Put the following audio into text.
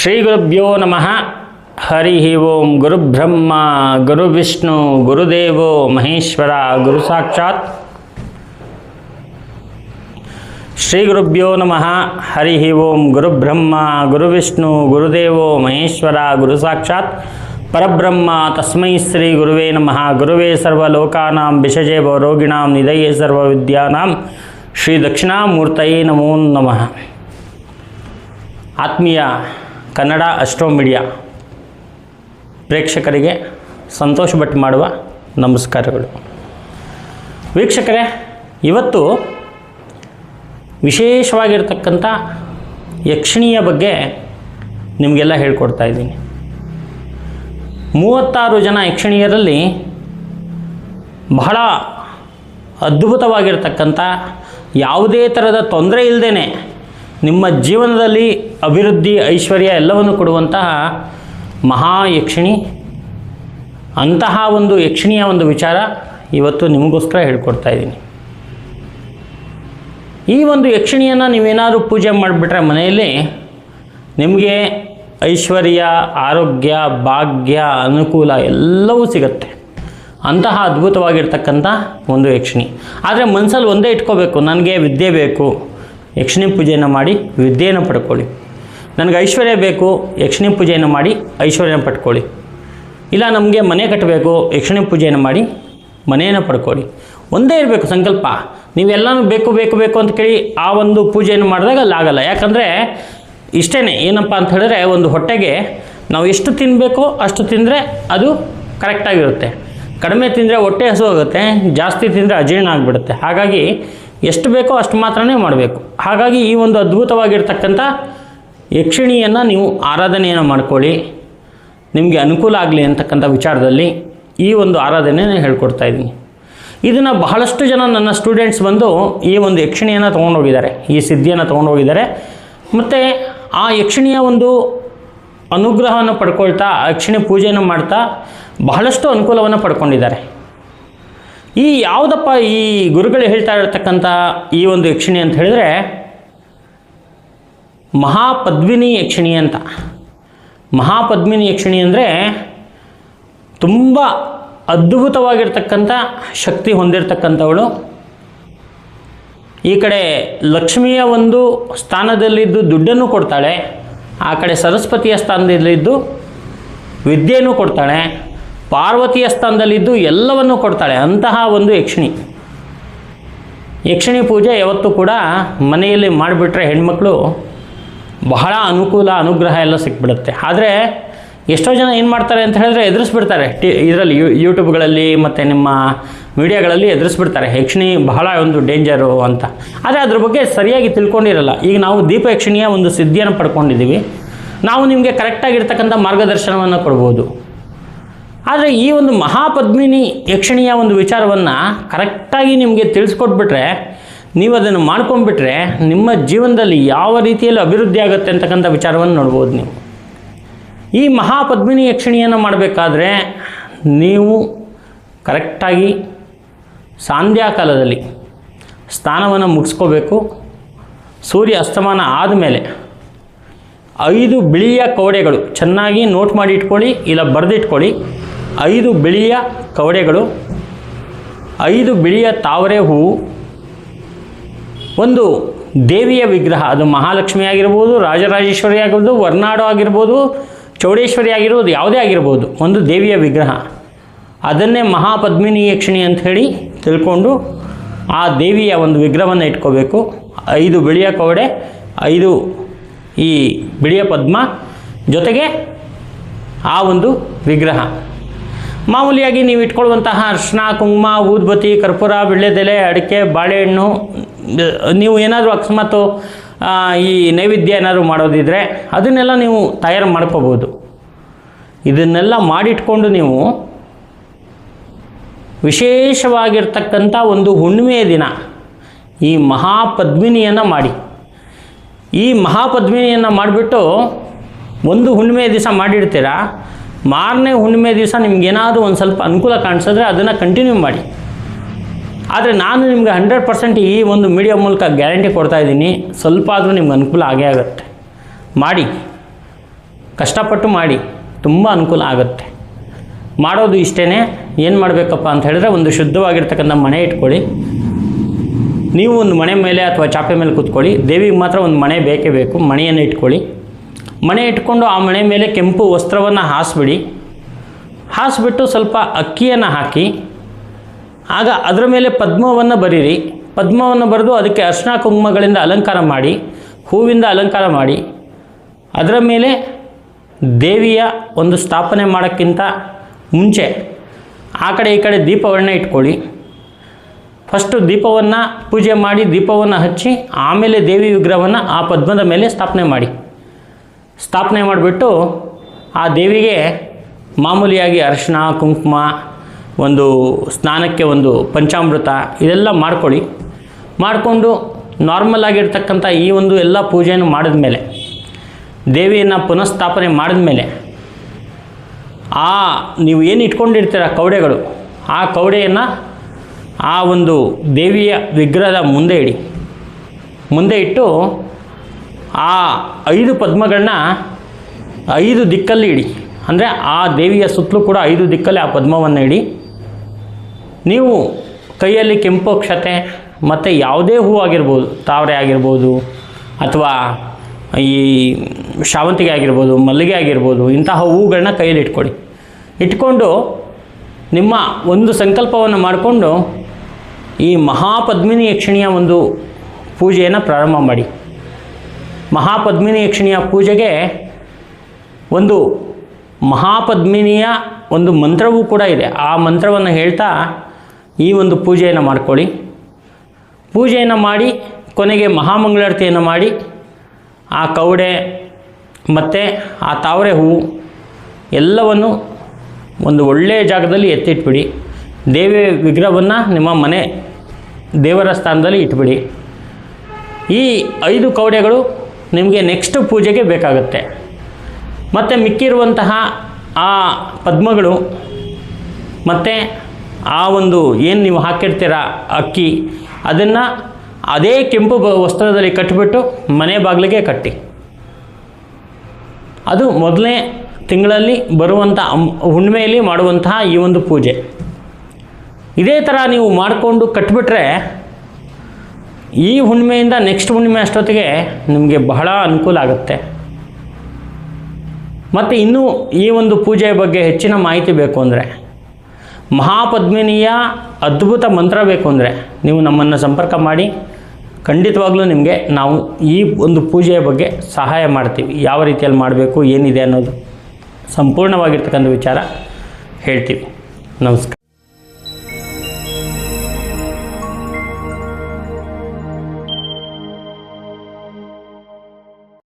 ಶ್ರೀ ಗುರುಭ್ಯೋ ನಮಃ ಹರಿ ಓಂ ಗುರುಬ್ರಹ್ಮ ಗುರುವಿಷ್ಣು ಗುರುದೇವೋ ಮಹೇಶ್ವರ ಗುರು ಸಾಕ್ಷಾತ್ ಶ್ರೀ ಗುರುಭ್ಯೋ ನಮಃ ಹರಿ ಓಂ ಗುರುಬ್ರಹ್ಮ ಗುರುವಿಷ್ಣು ಗುರುದೇವೋ ಮಹೇಶ್ವರ ಗುರು ಸಾಕ್ಷಾತ್ ಪರಬ್ರಹ್ಮ ತಸ್ಮೈ ಶ್ರೀ ಗುರುವೇ ನಮಃ ಗುರುವೇ ಸರ್ವಲೋಕಾನಾಂ ವಿಷಜೇ ರೋಗಿಣಾಂ ನಿಧಯೇ ಸರ್ವವಿದ್ಯಾನಾಂ ಶ್ರೀ ದಕ್ಷಿಣಾಮೂರ್ತಯೇ ನಮೋ ನಮಃ ಆತ್ಮೀಯ ಕನ್ನಡ ಅಸ್ಟ್ರೋ ಮೀಡಿಯಾ ಪ್ರೇಕ್ಷಕರಿಗೆ ಸಂತೋಷ ಭಟ್ ಮಾಡುವ ನಮಸ್ಕಾರಗಳು. ವೀಕ್ಷಕರೇ, ಇವತ್ತು ವಿಶೇಷವಾಗಿರ್ತಕ್ಕಂಥ ಯಕ್ಷಿಣಿಯ ಬಗ್ಗೆ ನಿಮಗೆಲ್ಲ ಹೇಳ್ಕೊಡ್ತಾ ಇದ್ದೀನಿ. ಮೂವತ್ತಾರು ಜನ ಯಕ್ಷಿಣಿಯರಲ್ಲಿ ಬಹಳ ಅದ್ಭುತವಾಗಿರ್ತಕ್ಕಂಥ ಯಾವುದೇ ಥರದ ತೊಂದರೆ ಇಲ್ಲದೇ ನಿಮ್ಮ ಜೀವನದಲ್ಲಿ ಅಭಿವೃದ್ಧಿ ಐಶ್ವರ್ಯ ಎಲ್ಲವನ್ನು ಕೊಡುವಂತಹ ಮಹಾ ಯಕ್ಷಿಣಿ. ಅಂತಹ ಒಂದು ಯಕ್ಷಿಣಿಯ ಒಂದು ವಿಚಾರ ಇವತ್ತು ನಿಮಗೋಸ್ಕರ ಹೇಳ್ಕೊಡ್ತಾ ಇದ್ದೀನಿ. ಈ ಒಂದು ಯಕ್ಷಿಣಿಯನ್ನು ನೀವೇನಾದರೂ ಪೂಜೆ ಮಾಡಿಬಿಟ್ರೆ ಮನೆಯಲ್ಲಿ ನಿಮಗೆ ಐಶ್ವರ್ಯ, ಆರೋಗ್ಯ, ಭಾಗ್ಯ, ಅನುಕೂಲ ಎಲ್ಲವೂ ಸಿಗುತ್ತೆ. ಅಂತಹ ಅದ್ಭುತವಾಗಿರ್ತಕ್ಕಂಥ ಒಂದು ಯಕ್ಷಿಣಿ. ಆದರೆ ಮನಸ್ಸಲ್ಲಿ ಒಂದೇ ಇಟ್ಕೋಬೇಕು, ನನಗೆ ವಿದ್ಯೆ ಬೇಕು. ಯಕ್ಷಿಣಿ ಪೂಜೆಯನ್ನು ಮಾಡಿ ವಿದ್ಯೆಯನ್ನು ಪಡ್ಕೊಳ್ಳಿ. ನನಗೆ ಐಶ್ವರ್ಯ ಬೇಕು, ಯಕ್ಷಿಣಿ ಪೂಜೆಯನ್ನು ಮಾಡಿ ಐಶ್ವರ್ಯನ ಪಡ್ಕೊಳ್ಳಿ. ಇಲ್ಲ ನಮಗೆ ಮನೆ ಕಟ್ಟಬೇಕು ಯಕ್ಷಿಣಿ ಪೂಜೆಯನ್ನು ಮಾಡಿ ಮನೆಯನ್ನು ಪಡ್ಕೊಳ್ಳಿ. ಒಂದೇ ಇರಬೇಕು ಸಂಕಲ್ಪ. ನೀವೆಲ್ಲನೂ ಬೇಕು ಬೇಕು ಬೇಕು ಅಂತ ಕೇಳಿ ಆ ಒಂದು ಪೂಜೆಯನ್ನು ಮಾಡಿದಾಗ ಅಲ್ಲಿ ಆಗಲ್ಲ. ಯಾಕಂದರೆ ಇಷ್ಟೇ ಏನಪ್ಪ ಅಂತ ಹೇಳಿದ್ರೆ ಒಂದು ಹೊಟ್ಟೆಗೆ ನಾವು ಎಷ್ಟು ತಿನ್ನಬೇಕೋ ಅಷ್ಟು ತಿಂದರೆ ಅದು ಕರೆಕ್ಟಾಗಿರುತ್ತೆ ಕಡಿಮೆ ತಿಂದರೆ ಹೊಟ್ಟೆ ಹಸು ಹೋಗುತ್ತೆ, ಜಾಸ್ತಿ ತಿಂದರೆ ಅಜೀರ್ಣ ಆಗಿಬಿಡುತ್ತೆ. ಹಾಗಾಗಿ ಎಷ್ಟು ಬೇಕೋ ಅಷ್ಟು ಮಾತ್ರನೇ ಮಾಡಬೇಕು. ಹಾಗಾಗಿ ಈ ಒಂದು ಅದ್ಭುತವಾಗಿರ್ತಕ್ಕಂಥ ಯಕ್ಷಿಣಿಯನ್ನು ನೀವು ಆರಾಧನೆಯನ್ನು ಮಾಡ್ಕೊಳ್ಳಿ. ನಿಮಗೆ ಅನುಕೂಲ ಆಗಲಿ ಅಂತಕ್ಕಂಥ ವಿಚಾರದಲ್ಲಿ ಈ ಒಂದು ಆರಾಧನೆಯನ್ನು ಹೇಳ್ಕೊಡ್ತಾ ಇದ್ದೀನಿ. ಇದನ್ನು ಬಹಳಷ್ಟು ಜನ ನನ್ನ ಸ್ಟೂಡೆಂಟ್ಸ್ ಬಂದು ಈ ಒಂದು ಯಕ್ಷಿಣಿಯನ್ನು ತೊಗೊಂಡೋಗಿದ್ದಾರೆ. ಈ ಸಿದ್ಧಿಯನ್ನು ತೊಗೊಂಡೋಗಿದ್ದಾರೆ. ಮತ್ತು ಆ ಯಕ್ಷಿಣಿಯ ಒಂದು ಅನುಗ್ರಹವನ್ನು ಪಡ್ಕೊಳ್ತಾ ಯಕ್ಷಿಣಿ ಪೂಜೆಯನ್ನು ಮಾಡ್ತಾ ಬಹಳಷ್ಟು ಅನುಕೂಲವನ್ನು ಪಡ್ಕೊಂಡಿದ್ದಾರೆ. ಈ ಯಾವುದಪ್ಪ ಈ ಗುರುಗಳು ಹೇಳ್ತಾ ಇರತಕ್ಕಂಥ ಈ ಒಂದು ಯಕ್ಷಿಣಿ ಅಂತ ಹೇಳಿದ್ರೆ ಮಹಾಪದ್ಮಿನಿ ಯಕ್ಷಿಣಿ ಅಂತ. ಮಹಾಪದ್ಮಿನಿ ಯಕ್ಷಿಣಿ ಅಂದರೆ ತುಂಬ ಅದ್ಭುತವಾಗಿರ್ತಕ್ಕಂಥ ಶಕ್ತಿ ಹೊಂದಿರತಕ್ಕಂಥವಳು. ಈ ಕಡೆ ಲಕ್ಷ್ಮಿಯ ಒಂದು ಸ್ಥಾನದಲ್ಲಿದ್ದು ದುಡ್ಡನ್ನು ಕೊಡ್ತಾಳೆ. ಆ ಕಡೆ ಸರಸ್ವತಿಯ ಸ್ಥಾನದಲ್ಲಿದ್ದು ವಿದ್ಯೆಯನ್ನು ಕೊಡ್ತಾಳೆ. ಪಾರ್ವತಿಯ ಸ್ಥಾನದಲ್ಲಿದ್ದು ಎಲ್ಲವನ್ನೂ ಕೊಡ್ತಾಳೆ. ಅಂತಹ ಒಂದು ಯಕ್ಷಿಣಿ. ಯಕ್ಷಿಣಿ ಪೂಜೆ ಯಾವತ್ತೂ ಕೂಡ ಮನೆಯಲ್ಲಿ ಮಾಡಿಬಿಟ್ರೆ ಹೆಣ್ಮಕ್ಳು ಬಹಳ ಅನುಕೂಲ, ಅನುಗ್ರಹ ಎಲ್ಲ ಸಿಕ್ಬಿಡುತ್ತೆ. ಆದರೆ ಎಷ್ಟೋ ಜನ ಏನು ಮಾಡ್ತಾರೆ ಅಂತ ಹೇಳಿದ್ರೆ ಎದುರಿಸ್ಬಿಡ್ತಾರೆ. ಟಿ, ಇದರಲ್ಲಿ ಯು, ಯೂಟ್ಯೂಬ್ಗಳಲ್ಲಿ ಮತ್ತು ನಿಮ್ಮ ಮೀಡಿಯಾಗಳಲ್ಲಿ ಎದುರಿಸ್ಬಿಡ್ತಾರೆ. ಯಕ್ಷಿಣಿ ಬಹಳ ಒಂದು ಡೇಂಜರು ಅಂತ. ಆದರೆ ಅದ್ರ ಬಗ್ಗೆ ಸರಿಯಾಗಿ ತಿಳ್ಕೊಂಡಿರಲ್ಲ. ಈಗ ನಾವು ದೀಪ ಯಕ್ಷಿಣಿಯ ಒಂದು ಸಿದ್ಧಿಯನ್ನು ಪಡ್ಕೊಂಡಿದ್ದೀವಿ. ನಾವು ನಿಮಗೆ ಕರೆಕ್ಟಾಗಿರ್ತಕ್ಕಂಥ ಮಾರ್ಗದರ್ಶನವನ್ನು ಕೊಡ್ಬೋದು. ಆದರೆ ಈ ಒಂದು ಮಹಾಪದ್ಮಿನಿ ಯಕ್ಷಿಣಿಯ ಒಂದು ವಿಚಾರವನ್ನು ಕರೆಕ್ಟಾಗಿ ನಿಮಗೆ ತಿಳಿಸ್ಕೊಟ್ಬಿಟ್ರೆ ನೀವು ಅದನ್ನು ಮಾಡ್ಕೊಂಡ್ಬಿಟ್ರೆ ನಿಮ್ಮ ಜೀವನದಲ್ಲಿ ಯಾವ ರೀತಿಯಲ್ಲಿ ಅಭಿವೃದ್ಧಿ ಆಗುತ್ತೆ ಅಂತಕ್ಕಂಥ ವಿಚಾರವನ್ನು ನೋಡ್ಬೋದು ನೀವು. ಈ ಮಹಾಪದ್ಮಿನಿ ಯಕ್ಷಿಣಿಯನ್ನು ಮಾಡಬೇಕಾದ್ರೆ ನೀವು ಕರೆಕ್ಟಾಗಿ ಸಾಂಧ್ಯಾಕಾಲದಲ್ಲಿ ಸ್ನಾನವನ್ನು ಮುಗಿಸ್ಕೋಬೇಕು. ಸೂರ್ಯ ಅಸ್ತಮಾನ ಆದಮೇಲೆ ಐದು ಬಿಳಿಯ ಕವಡೆಗಳು ಚೆನ್ನಾಗಿ ನೋಟ್ ಮಾಡಿ ಇಟ್ಕೊಳ್ಳಿ ಇಲ್ಲ ಬರೆದಿಟ್ಕೊಳ್ಳಿ. ಐದು ಬಿಳಿಯ ಕವಡೆಗಳು, ಐದು ಬಿಳಿಯ ತಾವರೆ ಹೂವು ಒಂದು ದೇವಿಯ ವಿಗ್ರಹ, ಅದು ಮಹಾಲಕ್ಷ್ಮಿ ಆಗಿರ್ಬೋದು, ರಾಜರಾಜೇಶ್ವರಿ ಆಗಿರ್ಬೋದು ವರ್ನಾಡು ಆಗಿರ್ಬೋದು, ಚೌಡೇಶ್ವರಿ ಆಗಿರ್ಬೋದು, ಯಾವುದೇ ಆಗಿರ್ಬೋದು, ಒಂದು ದೇವಿಯ ವಿಗ್ರಹ. ಅದನ್ನೇ ಮಹಾಪದ್ಮಿನಿ ಯಕ್ಷಿಣಿ ಅಂತ ಹೇಳಿ ತಿಳ್ಕೊಂಡು ಆ ದೇವಿಯ ಒಂದು ವಿಗ್ರಹವನ್ನು ಇಟ್ಕೋಬೇಕು. ಐದು ಬಿಳಿಯ ಕವಡೆ, ಐದು ಈ ಬಿಳಿಯ ಪದ್ಮ ಜೊತೆಗೆ ಆ ಒಂದು ವಿಗ್ರಹ. ಮಾಮೂಲಿಯಾಗಿ ನೀವು ಇಟ್ಕೊಳ್ಳುವಂತಹ ಅರ್ಶನ ಕುಂಕುಮ, ಊದ್ಬತ್ತಿ, ಕರ್ಪೂರ, ಬೆಳ್ಳೆದೆಲೆ, ಅಡಿಕೆ, ಬಾಳೆಹಣ್ಣು ನೀವು ಏನಾದರೂ ಅಕಸ್ಮಾತು ಈ ನೈವೇದ್ಯ ಏನಾದರೂ ಮಾಡೋದಿದ್ರೆ ಅದನ್ನೆಲ್ಲ ನೀವು ತಯಾರು ಮಾಡ್ಕೋಬೋದು. ಇದನ್ನೆಲ್ಲ ಮಾಡಿಟ್ಕೊಂಡು ನೀವು ವಿಶೇಷವಾಗಿರ್ತಕ್ಕಂಥ ಒಂದು ಹುಣ್ಣಿಮೆಯ ದಿನ ಈ ಮಹಾಪದ್ಮಿನಿಯನ್ನು ಮಾಡಿ. ಈ ಮಹಾಪದ್ಮಿನಿಯನ್ನು ಮಾಡಿಬಿಟ್ಟು ಒಂದು ಹುಣ್ಣಿಮೆ ದಿವಸ ಮಾಡಿಡ್ತೀರಾ? ಮಾರನೇ ಹುಣ್ಣಿಮೆ ದಿವಸ ನಿಮ್ಗೇನಾದರೂ ಒಂದು ಸ್ವಲ್ಪ ಅನುಕೂಲ ಕಾಣಿಸಿದ್ರೆ ಅದನ್ನು ಕಂಟಿನ್ಯೂ ಮಾಡಿ. ಆದರೆ ನಾನು ನಿಮಗೆ ಹಂಡ್ರೆಡ್ ಪರ್ಸೆಂಟ್ ಈ ಒಂದು ಮೀಡಿಯಾ ಮೂಲಕ ಗ್ಯಾರಂಟಿ ಕೊಡ್ತಾ ಇದ್ದೀನಿ, ಸ್ವಲ್ಪ ಆದರೂ ನಿಮ್ಗೆ ಅನುಕೂಲ ಆಗೇ ಆಗುತ್ತೆ. ಮಾಡಿ. ಕಷ್ಟಪಟ್ಟು ಮಾಡಿ. ತುಂಬ ಅನುಕೂಲ ಆಗುತ್ತೆ. ಮಾಡೋದು ಇಷ್ಟೇ ಏನು ಮಾಡಬೇಕಪ್ಪ ಅಂತ ಹೇಳಿದ್ರೆ ಒಂದು ಶುದ್ಧವಾಗಿರ್ತಕ್ಕಂಥ ಮನೆ ಇಟ್ಕೊಳ್ಳಿ. ನೀವು ಒಂದು ಮನೆ ಮೇಲೆ ಅಥವಾ ಚಾಪೆ ಮೇಲೆ ಕೂತ್ಕೊಳ್ಳಿ. ದೇವಿಗೆ ಮಾತ್ರ ಒಂದು ಮನೆ ಬೇಕೇ ಬೇಕು. ಮನೆಯನ್ನು ಇಟ್ಕೊಳ್ಳಿ. ಮನೆ ಇಟ್ಕೊಂಡು ಆ ಮನೆ ಮೇಲೆ ಕೆಂಪು ವಸ್ತ್ರವನ್ನು ಹಾಸಿಬಿಡಿ. ಹಾಸಿಬಿಟ್ಟು ಸ್ವಲ್ಪ ಅಕ್ಕಿಯನ್ನು ಹಾಕಿ. ಆಗ ಅದರ ಮೇಲೆ ಪದ್ಮವನ್ನು ಬರೀರಿ. ಪದ್ಮವನ್ನು ಬರೆದು ಅದಕ್ಕೆ ಅರ್ಶನ ಕುಂಕುಮಗಳಿಂದ ಅಲಂಕಾರ ಮಾಡಿ, ಹೂವಿಂದ ಅಲಂಕಾರ ಮಾಡಿ. ಅದರ ಮೇಲೆ ದೇವಿಯ ಒಂದು ಸ್ಥಾಪನೆ ಮಾಡೋಕ್ಕಿಂತ ಮುಂಚೆ ಆ ಕಡೆ ಈ ಕಡೆ ದೀಪವನ್ನು ಇಟ್ಕೊಳ್ಳಿ. ಫಸ್ಟು ದೀಪವನ್ನು ಪೂಜೆ ಮಾಡಿ, ದೀಪವನ್ನು ಹಚ್ಚಿ, ಆಮೇಲೆ ದೇವಿ ವಿಗ್ರಹವನ್ನು ಆ ಪದ್ಮದ ಮೇಲೆ ಸ್ಥಾಪನೆ ಮಾಡಿ. ಸ್ಥಾಪನೆ ಮಾಡಿಬಿಟ್ಟು ಆ ದೇವಿಗೆ ಮಾಮೂಲಿಯಾಗಿ ಅರಿಶಿನ, ಕುಂಕುಮ ಒಂದು ಸ್ನಾನಕ್ಕೆ ಒಂದು ಪಂಚಾಮೃತ ಇದೆಲ್ಲ ಮಾಡ್ಕೊಳ್ಳಿ. ಮಾಡಿಕೊಂಡು ನಾರ್ಮಲ್ ಆಗಿರ್ತಕ್ಕಂಥ ಈ ಒಂದು ಎಲ್ಲ ಪೂಜೆಯನ್ನು ಮಾಡಿದ ಮೇಲೆ ದೇವಿಯನ್ನು ಪುನಃಸ್ಥಾಪನೆ ಮಾಡಿದ ಮೇಲೆ ಆ ನೀವು ಏನು ಇಟ್ಕೊಂಡಿರ್ತೀರ ಕೌಡೆಗಳು ಆ ಕವಡೆಯನ್ನು ಆ ಒಂದು ದೇವಿಯ ವಿಗ್ರಹದ ಮುಂದೆ ಇಡಿ. ಮುಂದೆ ಇಟ್ಟು ಆ ಐದು ಪದ್ಮಗಳನ್ನ ಐದು ದಿಕ್ಕಲ್ಲಿ ಇಡಿ. ಅಂದರೆ ಆ ದೇವಿಯ ಸುತ್ತಲೂ ಕೂಡ ಐದು ದಿಕ್ಕಲ್ಲಿ ಆ ಪದ್ಮವನ್ನು ಇಡಿ. ನೀವು ಕೈಯಲ್ಲಿ ಕೆಂಪು ಅಕ್ಷತೆ ಮತ್ತು ಯಾವುದೇ ಹೂ ಆಗಿರ್ಬೋದು, ತಾವರೆ ಆಗಿರ್ಬೋದು, ಅಥವಾ ಈ ಶಾವಂತಿಗೆ ಆಗಿರ್ಬೋದು, ಮಲ್ಲಿಗೆ ಆಗಿರ್ಬೋದು, ಇಂತಹ ಹೂಗಳನ್ನ ಕೈಯಲ್ಲಿ ಇಟ್ಕೊಳ್ಳಿ. ಇಟ್ಕೊಂಡು ನಿಮ್ಮ ಒಂದು ಸಂಕಲ್ಪವನ್ನು ಮಾಡಿಕೊಂಡು ಈ ಮಹಾಪದ್ಮಿನಿ ಯಕ್ಷಿಣಿಯ ಒಂದು ಪೂಜೆಯನ್ನು ಪ್ರಾರಂಭ ಮಾಡಿ. ಮಹಾಪದ್ಮಿನಿ ಯಕ್ಷಿಣಿಯ ಪೂಜೆಗೆ ಒಂದು ಮಹಾಪದ್ಮಿನಿಯ ಒಂದು ಮಂತ್ರವೂ ಕೂಡ ಇದೆ. ಆ ಮಂತ್ರವನ್ನು ಹೇಳ್ತಾ ಈ ಒಂದು ಪೂಜೆಯನ್ನು ಮಾಡ್ಕೊಳ್ಳಿ. ಪೂಜೆಯನ್ನು ಮಾಡಿ, ಕೊನೆಗೆ ಮಹಾಮಂಗಳಾರತಿಯನ್ನು ಮಾಡಿ, ಆ ಕವಡೆ ಮತ್ತು ಆ ತಾವರೆ ಹೂವು ಎಲ್ಲವನ್ನು ಒಂದು ಒಳ್ಳೆಯ ಜಾಗದಲ್ಲಿ ಎತ್ತಿಟ್ಬಿಡಿ. ದೇವಿ ವಿಗ್ರಹವನ್ನು ನಿಮ್ಮ ಮನೆ ದೇವರ ಸ್ಥಾನದಲ್ಲಿ ಇಟ್ಬಿಡಿ. ಈ ಐದು ಕವಡೆಗಳು ನಿಮಗೆ ನೆಕ್ಸ್ಟ್ ಪೂಜೆಗೆ ಬೇಕಾಗುತ್ತೆ. ಮತ್ತು ಮಿಕ್ಕಿರುವಂತಹ ಆ ಪದ್ಮಗಳು ಮತ್ತು ಆ ಒಂದು ಏನು ನೀವು ಹಾಕಿರ್ತೀರ ಅಕ್ಕಿ, ಅದನ್ನು ಅದೇ ಕೆಂಪು ವಸ್ತ್ರದಲ್ಲಿ ಕಟ್ಟಿಬಿಟ್ಟು ಮನೆ ಬಾಗಿಲಿಗೆ ಕಟ್ಟಿ. ಅದು ಮೊದಲನೇ ತಿಂಗಳಲ್ಲಿ ಬರುವಂಥ ಹುಣ್ಣಿಮೆಯಲ್ಲಿ ಮಾಡುವಂತಹ ಈ ಒಂದು ಪೂಜೆ. ಇದೇ ಥರ ನೀವು ಮಾಡಿಕೊಂಡು ಕಟ್ಟಿಬಿಟ್ರೆ ಈ ಹುಣ್ಣಿಮೆಯಿಂದ ನೆಕ್ಸ್ಟ್ ಹುಣ್ಣಿಮೆ ಅಷ್ಟೊತ್ತಿಗೆ ನಿಮಗೆ ಬಹಳ ಅನುಕೂಲ ಆಗುತ್ತೆ. ಮತ್ತು ಇನ್ನೂ ಈ ಒಂದು ಪೂಜೆಯ ಬಗ್ಗೆ ಹೆಚ್ಚಿನ ಮಾಹಿತಿ ಬೇಕು ಅಂದರೆ ಮಹಾಪದ್ಮಿನಿಯ ಅದ್ಭುತ ಮಂತ್ರ ಬೇಕು ಅಂದರೆ ನೀವು ನಮ್ಮನ್ನು ಸಂಪರ್ಕ ಮಾಡಿ. ಖಂಡಿತವಾಗ್ಲೂ ನಿಮಗೆ ನಾವು ಈ ಒಂದು ಪೂಜೆಯ ಬಗ್ಗೆ ಸಹಾಯ ಮಾಡ್ತೀವಿ. ಯಾವ ರೀತಿಯಲ್ಲಿ ಮಾಡಬೇಕು, ಏನಿದೆ ಅನ್ನೋದು ಸಂಪೂರ್ಣವಾಗಿರ್ತಕ್ಕಂಥ ವಿಚಾರ ಹೇಳ್ತೀವಿ. ನಮಸ್ಕಾರ.